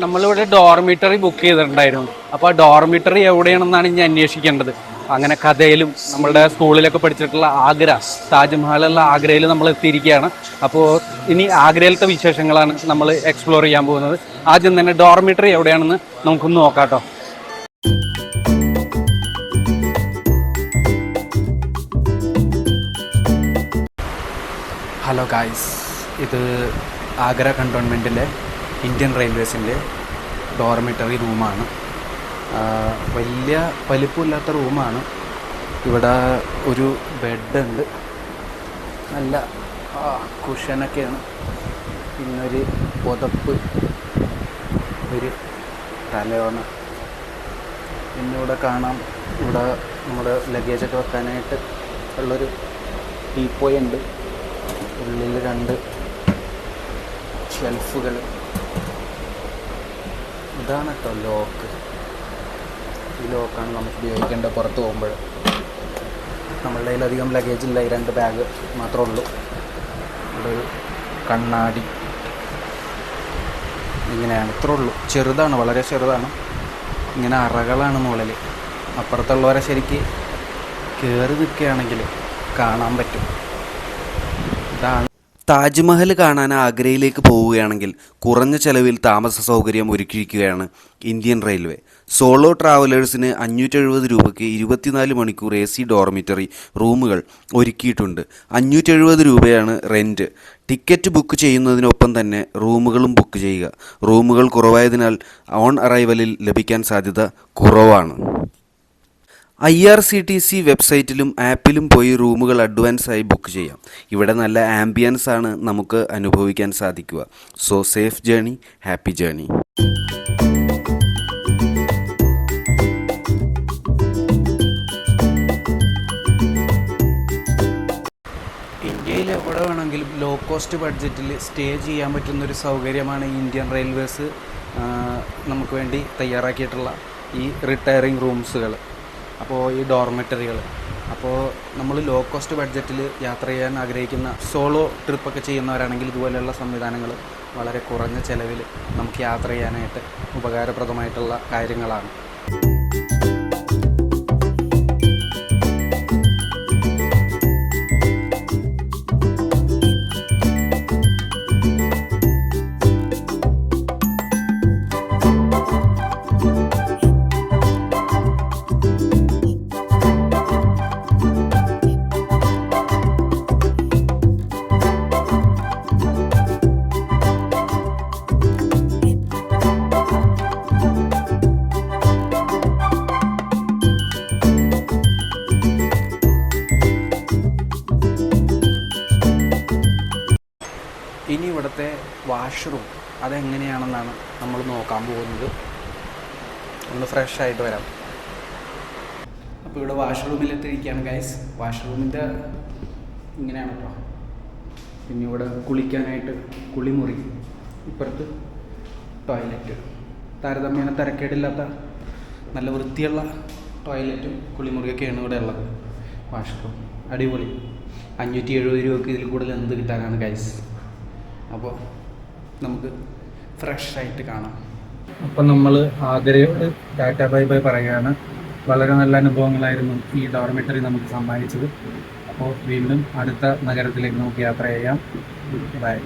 നമ്മളിവിടെ dormitory book ചെയ്തിട്ടുണ്ടായിരുന്നു. അപ്പോൾ ആ ഡോർമിറ്ററി എവിടെയാണെന്നാണ് ഇനി അന്വേഷിക്കേണ്ടത്. അങ്ങനെ കഥയിലും നമ്മളുടെ സ്കൂളിലൊക്കെ പഠിച്ചിട്ടുള്ള ആഗ്ര താജ്മഹലുള്ള ആഗ്രയിൽ നമ്മൾ എത്തിയിരിക്കുകയാണ്. അപ്പോൾ ഇനി ആഗ്രയിലത്തെ വിശേഷങ്ങളാണ് നമ്മൾ എക്സ്പ്ലോർ ചെയ്യാൻ പോകുന്നത്. ആദ്യം തന്നെ ഡോർമിറ്ററി എവിടെയാണെന്ന് നമുക്കൊന്ന് നോക്കാം കേട്ടോ ഹലോ ഗായ്സ് ഇത് ആഗ്ര കണ്ടോൺമെന്റിലെ ഇന്ത്യൻ റെയിൽവേസിന്റെ ഡോർമിറ്ററി റൂമാണ്. വലിയ വലിപ്പമില്ലാത്ത റൂമാണ്. ഇവിടെ ഒരു ബെഡുണ്ട്. നല്ല കുഷനൊക്കെയാണ് പിന്നൊരു പുതപ്പ് ഒരു തലയോണ. പിന്നെ ഇവിടെ കാണാം ഇവിടെ നമ്മുടെ ലഗേജൊക്കെ വെക്കാനായിട്ട് ഉള്ളൊരു ടീപ്പോയുണ്ട് ഉള്ളിൽ രണ്ട് ഷെൽഫുകൾ ഇതാണ് കേട്ടോ ലോക്ക്. ഈ ലോക്കാണ് നമുക്ക് ഉപയോഗിക്കേണ്ടത് പുറത്ത് പോകുമ്പോൾ. നമ്മളുടെ കയ്യിലധികം ലഗേജ് ഇല്ല ഈ രണ്ട് ബാഗ് മാത്രമേ ഉള്ളൂ. ഒരു കണ്ണാടി ഇങ്ങനെയാണ്. ഇത്രേ ഉള്ളൂ. ചെറുതാണ് വളരെ ചെറുതാണ്. ഇങ്ങനെ അറകളാണ് മുകളിൽ അപ്പുറത്തുള്ളവരെ ശരിക്ക് കയറി നിൽക്കുകയാണെങ്കിൽ കാണാൻ പറ്റും. ഇതാണ് താജ്മഹൽ കാണാൻ ആഗ്രയിലേക്ക് പോവുകയാണെങ്കിൽ കുറഞ്ഞ ചെലവിൽ താമസ സൗകര്യം ഒരുക്കിയിരിക്കുകയാണ് ഇന്ത്യൻ റെയിൽവേ. സോളോ ട്രാവലേഴ്സിന് അഞ്ഞൂറ്റെഴുപത് രൂപയ്ക്ക് ഇരുപത്തിനാല് മണിക്കൂർ എ സി ഡോർമിറ്ററി റൂമുകൾ ഒരുക്കിയിട്ടുണ്ട്. അഞ്ഞൂറ്റെഴുപത് രൂപയാണ് റെന്റ് ടിക്കറ്റ് ബുക്ക് ചെയ്യുന്നതിനൊപ്പം തന്നെ റൂമുകളും ബുക്ക് ചെയ്യുക. റൂമുകൾ കുറവായതിനാൽ ഓൺ അറൈവലിൽ ലഭിക്കാൻ സാധ്യത കുറവാണ്. I R C T C വെബ്സൈറ്റിലും ആപ്പിലും പോയി റൂമുകൾ അഡ്വാൻസായി ബുക്ക് ചെയ്യാം. ഇവിടെ നല്ല ആംബിയൻസ് ആണ് നമുക്ക് അനുഭവിക്കാൻ സാധിക്കുക. So safe journey happy journey ഇന്ത്യയിൽ എവിടെ വേണമെങ്കിലും ലോ കോസ്റ്റ് ബഡ്ജറ്റിൽ സ്റ്റേ ചെയ്യാൻ പറ്റുന്ന ഒരു സൗകര്യമാണ് ഇന്ത്യൻ റെയിൽവേസ് നമുക്ക് വേണ്ടി തയ്യാറാക്കിയിട്ടുള്ള ഈ റിട്ടയറിംഗ് റൂംസുകൾ അപ്പോൾ ഈ ഡോർമെറ്ററികൾ അപ്പോൾ നമ്മൾ ലോ കോസ്റ്റ് ബഡ്ജറ്റിൽ യാത്ര ചെയ്യാൻ ആഗ്രഹിക്കുന്ന സോളോ ട്രിപ്പൊക്കെ ചെയ്യുന്നവരാണെങ്കിൽ ഇതുപോലെയുള്ള സംവിധാനങ്ങൾ വളരെ കുറഞ്ഞ ചിലവിൽ നമുക്ക് യാത്ര ചെയ്യാനായിട്ട് ഉപകാരപ്രദമായിട്ടുള്ള കാര്യങ്ങളാണ്. ഇനി ഇവിടുത്തെ വാഷ്റൂം അതെങ്ങനെയാണെന്നാണ് നമ്മൾ നോക്കാൻ പോകുന്നത്. ഒന്ന് ഫ്രഷ് ആയിട്ട് വരാം. അപ്പോൾ ഇവിടെ വാഷ്റൂമിലെത്തിയിരിക്കുകയാണ് ഗൈസ് വാഷ്റൂമിന്റെ ഇങ്ങനെയാണ് കേട്ടോ പിന്നെ ഇവിടെ കുളിക്കാനായിട്ട് കുളിമുറി ഇപ്പുറത്ത് ടോയ്ലറ്റ് താരതമ്യേന തിരക്കേടില്ലാത്ത നല്ല വൃത്തിയുള്ള ടോയ്ലറ്റും കുളിമുറിയൊക്കെയാണ് ഇവിടെ ഉള്ളത്. വാഷ്റൂം അടിപൊളി. അഞ്ഞൂറ്റി എഴുപത് രൂപയ്ക്ക് ഇതിൽ കൂടുതൽ എന്ത് കിട്ടാനാണ് ഗൈസ് അപ്പോൾ നമുക്ക് ഫ്രഷ് ആയിട്ട് കാണാം. അപ്പം നമ്മൾ ആഗ്രയോട് ടാറ്റ ബൈ ബൈ പറയുകയാണ്. വളരെ നല്ല അനുഭവങ്ങളായിരുന്നു ഈ ഡോർമെറ്ററി നമുക്ക് സമ്മാനിച്ചത്. അപ്പോൾ വീണ്ടും അടുത്ത നഗരത്തിലേക്ക് നമുക്ക് യാത്ര ചെയ്യാം. ബൈ